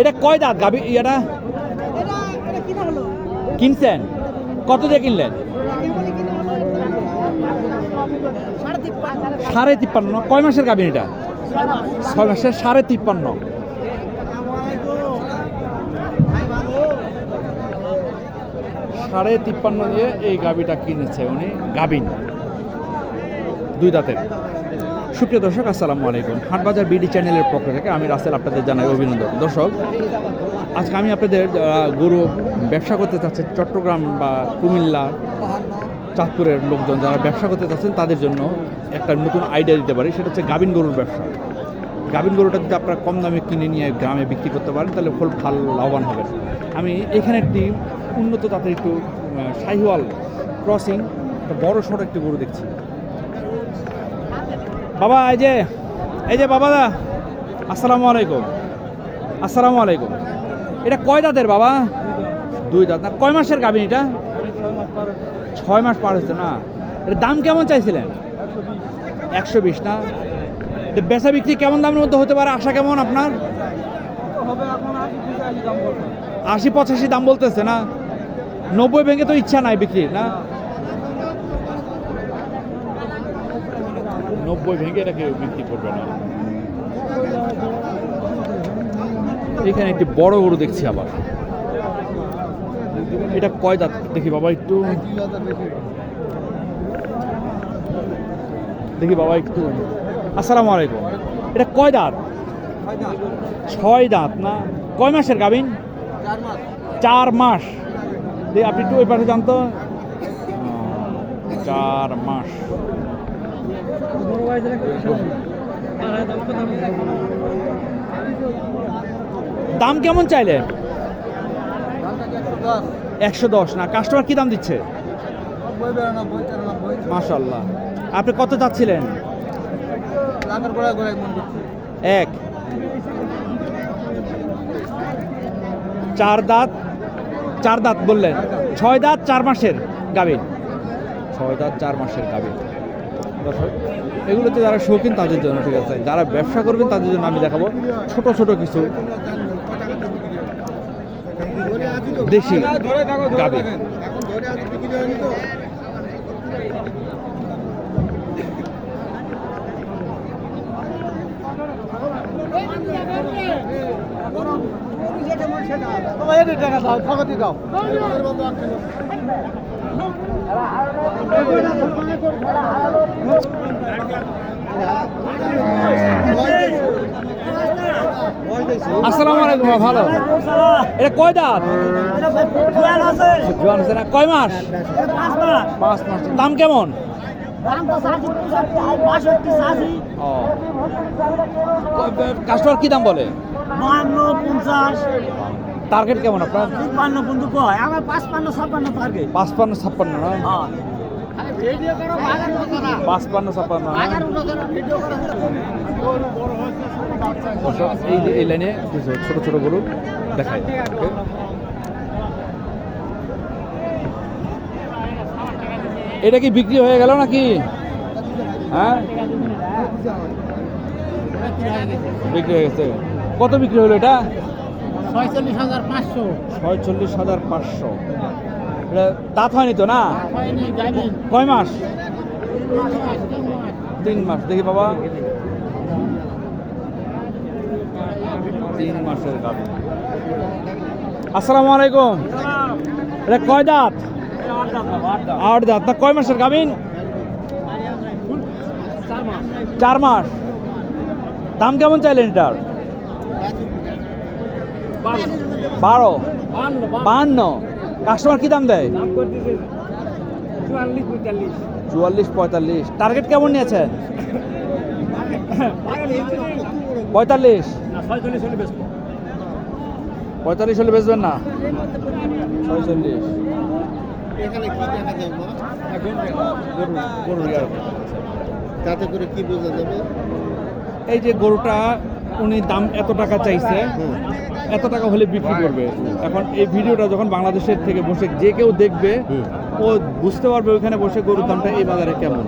এটা কয় দাঁত গাবি এটা কিনছেন? কত দিয়ে কিনলেন? সাড়ে তিপ্পান্ন। কয় মাসের গাবিন এটা? ছয় মাসের সাড়ে তিপ্পান্ন। সাড়ে তিপ্পান্ন দিয়ে এই গাবিটা কিনেছে উনি গাবিন দুই দাঁতের। সুপ্রিয় দর্শক, আসসালামু আলাইকুম। হাটবাজার বিডি চ্যানেলের পক্ষ থেকে আমি রাসেল আপনাদের জানাই অভিনন্দন। দর্শক, আজকে আমি আপনাদের গরু ব্যবসা করতে চাচ্ছেন চট্টগ্রাম বা কুমিল্লা, চাঁদপুরের লোকজন যারা ব্যবসা করতে চাচ্ছেন, তাদের জন্য একটা নতুন আইডিয়া দিতে পারি। সেটা হচ্ছে গাবিন গরুর ব্যবসা। গাবিন গরুটা যদি আপনারা কম দামে কিনে নিয়ে গ্রামে বিক্রি করতে পারেন, তাহলে ফুল ভালো লাভবান হবেন আমি এখানে একটি উন্নত জাতের একটু শাহিওয়াল ক্রসিং একটা বড় সড়ো একটি গরু দেখছি। বাবা, এই যে এই যে বাবা দা, আসসালামু আলাইকুম। আসসালামু আলাইকুম। এটা কয় দাঁতের বাবা? দুই দাঁত। না, কয় মাসের গাবিন এটা? ছয় মাস পার হচ্ছে না। এটা দাম কেমন চাইছিলেন? একশো বিশ, না? বেচা বিক্রি কেমন দামের মধ্যে হতে পারে? আশা কেমন আপনার? আশি পঁচাশি দাম বলতেছে না। নব্বই ভেঙে তো ইচ্ছা নাই বিক্রির, না? নব্বই ভেঙে এটাকে বিক্রি করবে না। এখানে একটি বড় গরু দেখছি আবার। এটা কয় দাঁত? দেখি বাবা একটু। দেখি বাবা একটু। আসসালামু আলাইকুম। এটা কয় দাঁত? ছয় দাঁত না? কয় মাসের গাবিন চার মাস। আপনি একটু ওই পাশে জানতো চার মাস। দাম কেমন চাইলে? একশো দশ? না কাস্টমার কি দাম দিচ্ছে? মাশাল্লাহ আপনি কত চাচ্ছিলেন? এক চার দাঁত চার দাঁত বললেন। ছয় দাঁত চার মাসের গাবিন ছয় দাঁত চার মাসের গাবিন দর্শক, এগুলোতে যারা শৌখিন তাদের জন্য, ঠিক আছে? যারা ব্যবসা করবেন তাদের জন্য আমি দেখাবো ছোট ছোট কিছু দেশি গাবি। আসসালামু আলাইকুম ভালো? এটা কয় দাঁত? জোয়ান আছে না কয় মাস? পাঁচ মাস। দাম কেমন? কাস্টমার কি দাম বলে? বান্ন পঞ্চাশ। টার্গেট কেমন আপনার? তিপ্পান্ন পর্যন্ত কয়? আমার পাঁচপান্ন ছাপ্পান্ন টার্গেট পাঁচপান্ন ছাপ্পান্ন না? পাঁচপান্ন ছাপ্পান্ন এই যে এই লাইনে ছোট ছোট গরু দেখায় এটা কি বিক্রি হয়ে গেল নাকি? হ্যাঁ? বিক্রি হয়ে গেছে। কত বিক্রি হলো এটা? ছয়চল্লিশ হাজার পাঁচশো। ছয়চল্লিশ হাজার পাঁচশো। দাঁত হয়নি তো না? কয় মাস? তিন মাস। দেখি বাবা। তিন মাসের গাভী আসসালামু আলাইকুম। এটা কয় দাঁত? আট দাঁত। না কয় মাসের গাভিন? চার মাস। দাম কেমন চাইলেন এটার? বারো। বাহান্ন কাস্টমার কি দাম দেয়? চুয়াল্লিশ পঁয়তাল্লিশ। টার্গেট কেমন নিয়েছেন? পঁয়তাল্লিশ। পঁয়তাল্লিশ হলে বেচবেন না? ছয়চল্লিশ। এখানে কি দেখা যাবে গরু তাতে করে কি বোঝা যাবে? এই যে গরুটা উনি দাম এত টাকা চাইছে এত টাকা হলে বিক্রি করবে। এখন এই ভিডিওটা যখন বাংলাদেশের থেকে বসে যে কেউ দেখবে ও বুঝতে পারবে ওইখানে বসে গরুর দামটা এই বাজারে কেমন।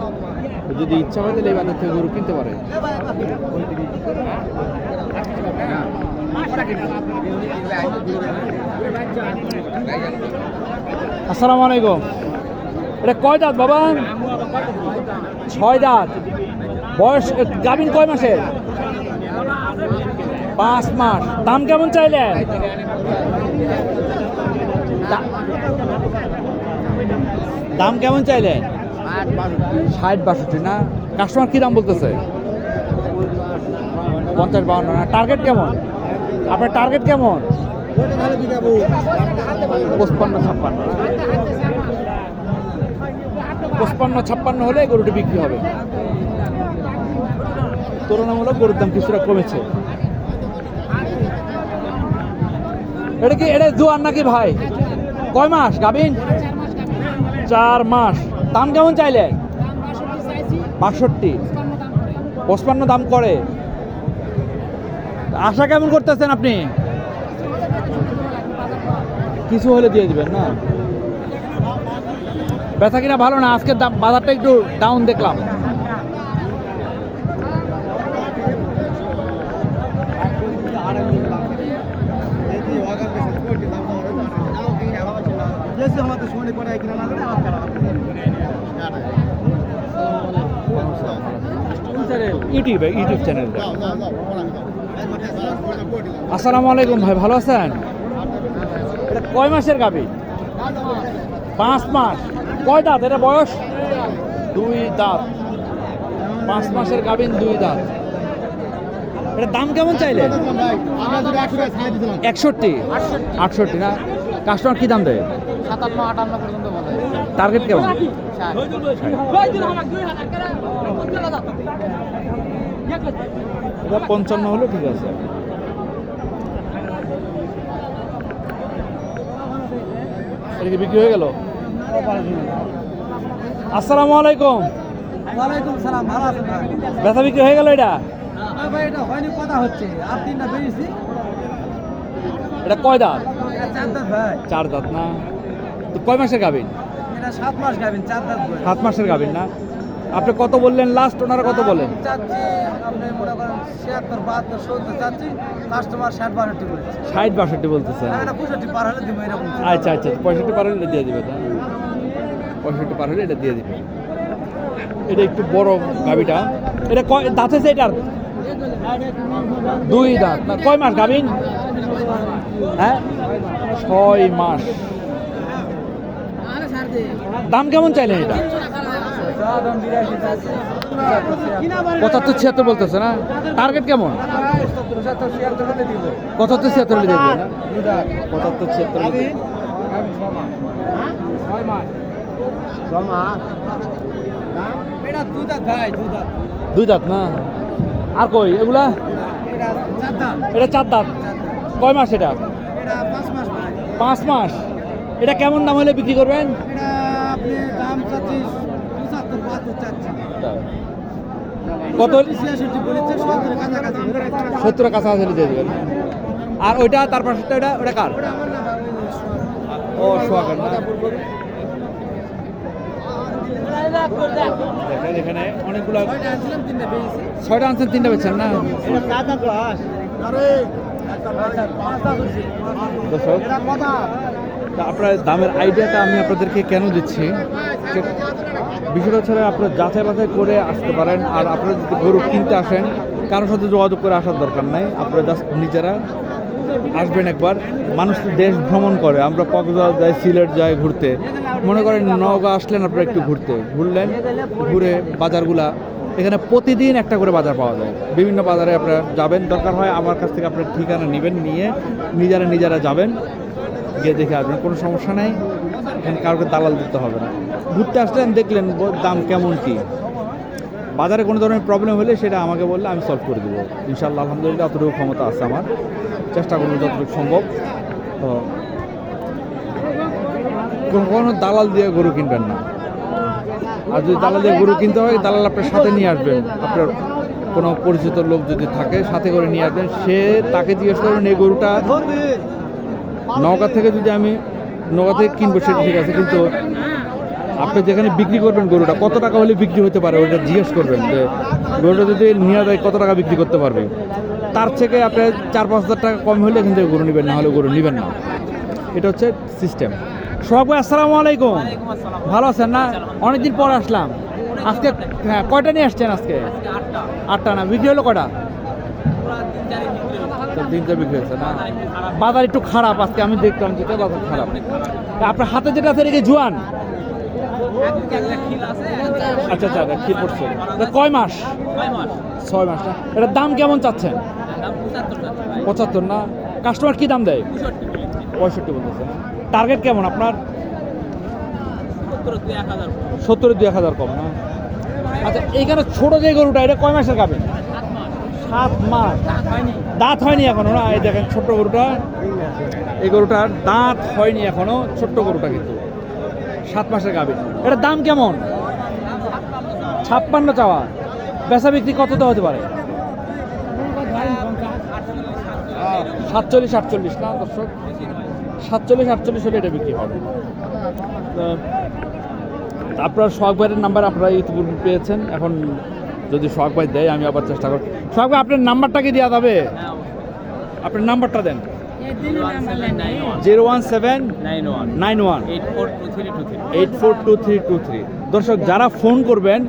যদি ইচ্ছা হয় তাহলে এই বাজার থেকে গরু কিনতে পারে। আসসালামু আলাইকুম। এটা কয় দাঁত বাবা? ছয় দাঁত। বয়স গাভীন কয় মাসের? পাঁচ মাস। দাম কেমন চাইলেন দাম কেমন চাইলেন ষাট বাষট্টি, না? কাস্টমার কি দাম বলতেছে? পঞ্চাশ বাউন্ন, না? টার্গেট কেমন? আপনার টার্গেট কেমন? পঁচপান্ন, ছাপ্পান্ন? পঁচপান্ন, ছাপ্পান্ন হলে গরুটি বিক্রি হবে। তুলনামূলক গরুর দাম কিছুটা কমেছে। এটা কি, এটা জোয়ার নাকি ভাই? কয় মাস গাবিন চার মাস। দাম কেমন চাইলে? বাষট্টি। পঁচপান্ন দাম করে। আশা কেমন করতেছেন আপনি? কিছু হলে দিয়ে দিবেন, না? বেচা কিনা ভালো না? আজকের দাম বাজারটা একটু ডাউন দেখলাম। ইউটিউবে ইউটিউব চ্যানেল। আসসালামু আলাইকুম ভাই ভালো আছেন? এটা কয় মাসের গাবি? পাঁচ মাস। কয় দাঁত? এটা বয়স? দুই দাঁত। পাঁচ মাসের গাবিন দুই দাঁত। এটা দাম কেমন চাইলেন একষট্টি। আটষট্টি না? কাস্টমার কি দাম দেয়? সাতান্ন আটান্ন পর্যন্ত বলে টার্গেট কেমন? পঞ্চান্ন হলো ঠিক আছে। এটা কি বিক্রি হয়ে গেল? আসসালামু আলাইকুম। ওয়ালাইকুম সালাম ভালো আছেন ব্যথা বিক্রি হয়ে গেল এটা? ভাই এটা হয়নি কথা হচ্ছে। আর তিনটা বেরিয়েছি। এটা কয় দাঁত? চার দাঁত ভাই। চার দাঁত না? কয় মাসের গাবিন এটা সাত মাস গাবেন চার সাত মাসের গাবিন না? আপনি কত বললেন লাস্ট ওনারা কত বলেন? ষাট বাষট্টি বলতেছেন। আচ্ছা আচ্ছা পঁয়ষট্টি পার হলে দিয়ে দিবে তাই? পঁয়ষট্টি পার হলে এটা দিয়ে দিবে এটা একটু বড় গাবিটা এটা কয় দাঁত আছে এটার? দুই দাঁত। না কয় মাস গাবিন হ্যাঁ? ছয় মাস। দাম কেমন চাইলেন এটা? পঁচাত্তর ছিয়াত্তর বলতেছে না? টার্গেট কেমন? পঁচাত্তর ছিয়াত্তর হলে পঁচাত্তর ছিয়াত্তর দুই দাঁত না? আর কই? এগুলা? এটা চার দাঁত। এটা চার দাঁত। কয় মাস এটা? এটা পাঁচ মাস পাঁচ মাস? এটা কেমন দাম হলে বিক্রি করবেন? কত? সত্তর কাছাকাছি। দিয়ে দেবেন। আর ওইটা তার পাশেরটা ওটা ওটা কার? ও সোয়াকার না? দেখেন এখানে অনেকগুলো ছয়টা আনছেন তিনটা বেচছেন না? দর্শক তা আপনার দামের আইডিয়াটা আমি আপনাদেরকে কেন দিচ্ছি? বিষয়টা হচ্ছে আপনার যাচাই বাছাই করে আসতে পারেন, আর আপনারা যদি গরু কিনতে আসেন, কারোর সাথে যোগাযোগ করে আসার দরকার নাই। আপনারা জাস্ট নিজেরা আসবেন একবার। মানুষ দেশ ভ্রমণ করে, আমরা কক্সবাজার যাই, সিলেট যাই ঘুরতে। মনে করেন নওগাঁ আসলেন আপনারা একটু ঘুরতে। ঘুরলেন, ঘুরে বাজারগুলা, এখানে প্রতিদিন একটা করে বাজার পাওয়া যায়। বিভিন্ন বাজারে আপনারা যাবেন, দরকার হয় আমার কাছ থেকে আপনার ঠিকানা নেবেন, নিয়ে নিজেরা নিজেরা যাবেন। গিয়ে দেখে আসবেন কোনো সমস্যা নাই? কাউকে দালাল দিতে হবে না। ঘুরতে আসলেন, দেখলেন দাম কেমন কি। বাজারে কোনো ধরনের প্রবলেম হলে সেটা আমাকে বললে, আমি সলভ করে দেবো। ইনশাল্লাহ আলহামদুলিল্লাহ অতটুকু ক্ষমতা আছে আমার। চেষ্টা করব যতটুকু সম্ভব। তো, কোনো- কোনো দালাল দিয়ে গরু কিনবেন না। আর যদি দালাল দিয়ে গরু কিনতে হয়, দালাল আপনার সাথে নিয়ে আসবেন। আপনার কোনো পরিচিত লোক যদি থাকে, সাথে করে নিয়ে আসবেন, সে তাকে জিজ্ঞেস করবেন, এই গরুটা নওগাঁ থেকে যদি আমি নওগাঁ থেকে কিনবো সেটা ঠিক আছে কিন্তু আপনি যেখানে বিক্রি করবেন গরুটা কত টাকা হলে বিক্রি হতে পারে ওইটা জিজ্ঞেস করবেন যে গরুটা যদি নিয়ে যায় কত টাকা বিক্রি করতে পারবে। তার থেকে আপনি চার পাঁচ হাজার টাকা কম হলে থেকে গরু নেবেন না হলে গরু নেবেন না। এটা হচ্ছে সিস্টেম সবাই আসসালামু আলাইকুম। ভালো আছেন না? অনেকদিন পর আসলাম। আজকে হ্যাঁ কয়টা নিয়ে আসছেন আজকে? আটটা। না বিক্রি হলো কটা? তো তিনটা বিক্রি হয়েছে, না? বাজার একটু খারাপ আজকে, আমি দেখলাম যেটা বাজার খারাপ। আপনার হাতে যেটা আছে কি জোয়ান? আচ্ছা আচ্ছা কি পড়ছে? কয় মাস? ছয় মাস, না? এটার দাম কেমন চাচ্ছেন? পঁচাত্তর, না? কাস্টমার কি দাম দেয়? পঁয়ষট্টি বলতেছে টার্গেট কেমন আপনার? সত্তরের দুই এক হাজার কম, না? আচ্ছা এইখানে ছোট যে গরুটা, এটা কয় মাসের গাবে সাত মাস। দাঁত হয়নি এখনও না? এই দেখেন ছোট্ট গরুটা। এই গরুটার দাঁত হয়নি এখনও, ছোট্ট গরুটা কিন্তু। সাত মাসের গাবে এটার দাম কেমন? ছাপ্পান্ন চাওয়া। বেচা বিক্রি কত কতটা হতে পারে? সাতচল্লিশ, আটচল্লিশ না দর্শক? সাতচল্লিশ, আটচল্লিশ হলে এটা বিক্রি হবে। আপনার সোহাগ নাম্বার আপনারা ইতিপূর্বে পেয়েছেন। এখন যদি সোহাগ ভাই দেয় আমি আবার চেষ্টা করব। সোহাগ ভাই আপনার নাম্বারটা কি দেওয়া যাবে? আপনার নাম্বারটা দেন। Zero one seven nine one. Nine one. Eight four two three two three. Eight four two three two three. দর্শক যারা ফোন করবেন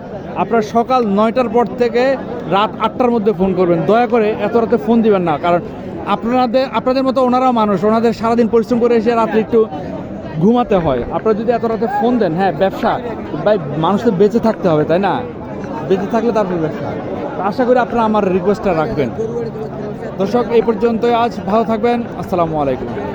আপনার সকাল নয়টার পর থেকে রাত আটটার মধ্যে ফোন করবেন। দয়া করে এত রাতে ফোন দিবেন না কারণ আপনাদের আপনাদের মতো ওনারাও মানুষ ওনাদের সারাদিন পরিশ্রম করে এসে রাত্রে একটু ঘুমাতে হয়। আপনারা যদি এত রাতে ফোন দেন হ্যাঁ ব্যবসা ভাই মানুষের বেঁচে থাকতে হবে তাই না? বেঁচে থাকলে তারপর ব্যবসা আশা করি আপনারা আমার রিকোয়েস্টটা রাখবেন। দর্শক, এই পর্যন্তই আজ। ভালো থাকবেন। আসসালামু আলাইকুম।